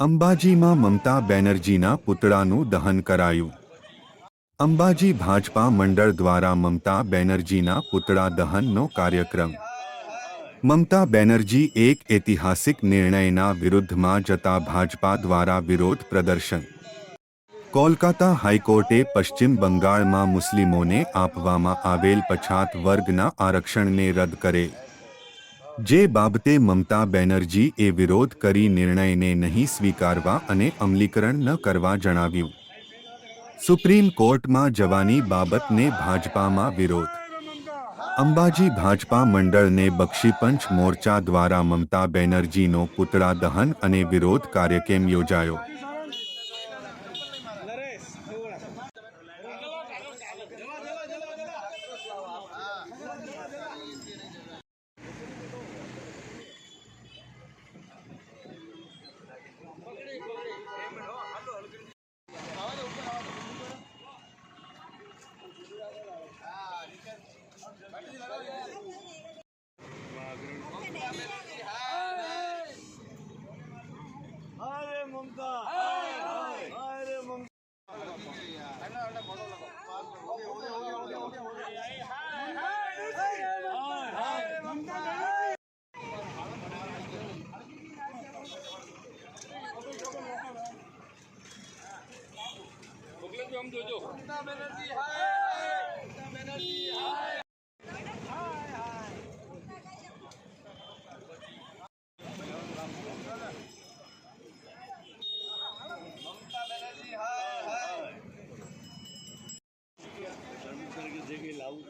અંબાજીમાં મમતા બેનર્જીના પુતળાનું દહન કરાયું. અંબાજી ભાજપા મંડળ દ્વારા મમતા બેનર્જીના પુતળા દહનનો કાર્યક્રમ. મમતા બેનર્જી એક ઐતિહાસિક નિર્ણયના વિરુદ્ધમાં જતા ભાજપા દ્વારા વિરોધ પ્રદર્શન. કોલકાતા હાઈકોર્ટે પશ્ચિમ બંગાળમાં મુસ્લિમોને આપવામાં આવેલ પછાત વર્ગના આરક્ષણને રદ કરે. જે બાબતે મમતા બેનર્જી એ વિરોધ કરી નિર્ણયને નહીં સ્વીકારવા અને અમલીકરણ ન કરવા જણાવ્યું. સુપ્રીમ કોર્ટમાં જવાની બાબતને ભાજપામાં વિરોધ. અંબાજી ભાજપા મંડળને બક્ષીપંચ મોરચા દ્વારા મમતા બેનર્જીનો પુતળા દહન અને વિરોધ કાર્યક્રમ યોજાયો. মমতা আরে মমতা हम जो जो ममता बनर्जी हाय જગ્યાએ લાવું